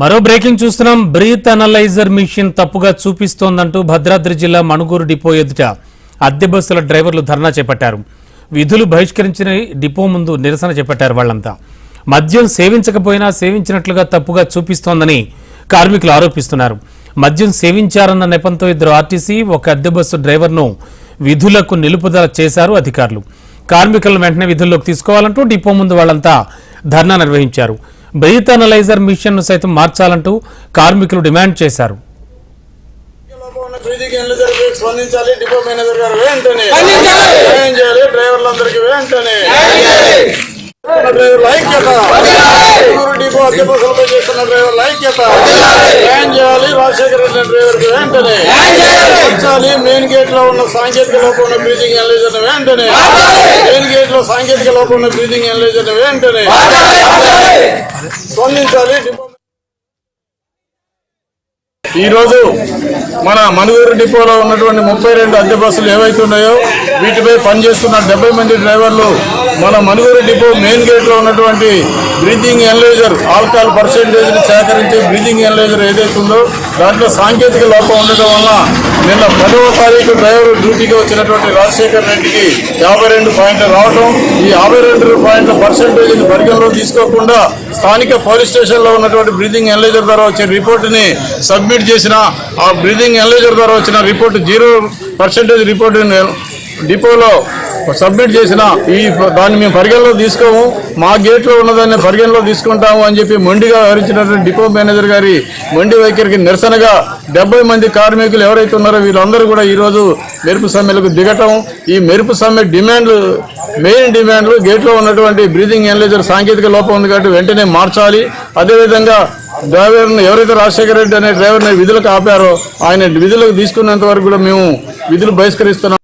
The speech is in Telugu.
మరో బ్రేకింగ్ చూస్తున్నాం. బ్రీత్ అనలైజర్ మిషన్ తప్పుగా చూపిస్తోందంటూ భద్రాద్రి జిల్లా మణుగూరు డిపో ఎదుట అద్దె బస్సుల డ్రైవర్లు ధర్నా చేపట్టారు. విధులు బహిష్కరించిన డిపో ముందు నిరసన చేపట్టారు వాళ్ళంతా. మద్యం సేవించకపోయినా సేవించినట్లుగా తప్పుగా చూపిస్తోందని కార్మికులు ఆరోపిస్తున్నారు. మద్యం సేవించారన్న నెపంతో ఇద్దరు ఆర్టీసీ ఒక అద్దె బస్సు డ్రైవర్ను విధులకు నిలుపుదల చేశారు అధికారులు. కార్మికులను వెంటనే విధుల్లోకి తీసుకోవాలంటూ డిపో ముందు వాళ్ళంతా ధర్నా నిర్వహించారు. బ్రీత్ అనలైజర్ మిషన్ను సైతం మార్చాలంటూ కార్మికులు డిమాండ్ చేశారు. స్పందించాలి. డిపో మేనేజర్ గారు వెంటనే. ఏం చేయాలి డ్రైవర్లందరికీ వెంటనే. డ్రైవర్ల ఐక్యత. ఊరు డిపో అద్దె బస్సులపై చేస్తున్న డ్రైవర్ల ఐక్యత. ఏం చేయాలి రాజశేఖర రెడ్డి డ్రైవర్కి వెంటనే. మెయిన్ గేట్లో ఉన్న సాంకేతిక లోపం ఉన్న బ్రీదింగ్ ఎనలైజర్ వెంటనే. మెయిన్ గేట్లో సాంకేతిక లోపం ఉన్న బ్రీదింగ్ ఎనలైజర్ వెంటనే. స్పందించాలి ఈరోజు ఈ రోజు మన మనుగూరు డిపోలో ఉన్నటువంటి ముప్పై రెండు అద్దె బస్సులు ఏవైతే ఉన్నాయో వీటిపై పనిచేస్తున్న డెబ్బై మంది డ్రైవర్లు మన మనుగూరు డిపో మెయిన్ గేట్లో ఉన్నటువంటి బ్రీతింగ్ ఎనలైజర్ ఆల్కహాల్ పర్సెంటేజ్ని సేకరించే బ్రీతింగ్ ఎనలైజర్ ఏదైతే ఉందో దాంట్లో సాంకేతిక లోపం ఉండటం వల్ల నిన్న పదవ తారీఖు డ్రైవర్ డ్యూటీకి వచ్చినటువంటి రాజశేఖర్ రెడ్డికి యాభై రెండు పాయింట్లు రావడం ఈ యాభై రెండు పాయింట్ల పర్సెంటేజ్ని పరిగణలో తీసుకోకుండా స్థానిక పోలీస్ స్టేషన్లో ఉన్నటువంటి బ్రీతింగ్ ఎనలైజర్ ద్వారా వచ్చిన రిపోర్ట్ని సబ్మిట్ చేసిన ఆ బ్రీతింగ్ ఎనలైజర్ ద్వారా వచ్చిన రిపోర్ట్ జీరో పర్సెంటేజ్ రిపోర్ట్ డిపోలో సబ్మిట్ చేసిన ఈ దాన్ని మేము పరిగణలో తీసుకోము. మా గేట్లో ఉన్నదాన్ని పరిగణలో తీసుకుంటాము అని చెప్పి మొండిగా వ్యవహరించినటువంటి డిపో మేనేజర్ గారి మొండి వైఖరికి నిరసనగా డెబ్బై మంది కార్మికులు ఎవరైతే ఉన్నారో వీళ్ళందరూ కూడా ఈరోజు మెరుపు సమ్మెలకు దిగటం. ఈ మెరుపు సమ్మె డిమాండ్లు మెయిన్ డిమాండ్లు గేట్లో ఉన్నటువంటి బ్రీదింగ్ ఎనలైజర్ సాంకేతిక లోపం ఉంది కాబట్టి వెంటనే మార్చాలి. అదేవిధంగా డ్రైవర్ను ఎవరైతే రాజశేఖర రెడ్డి అనే డ్రైవర్ని విధులకు ఆపారో ఆయన విధులకు తీసుకున్నంత వరకు కూడా మేము విధులు బహిష్కరిస్తున్నాం.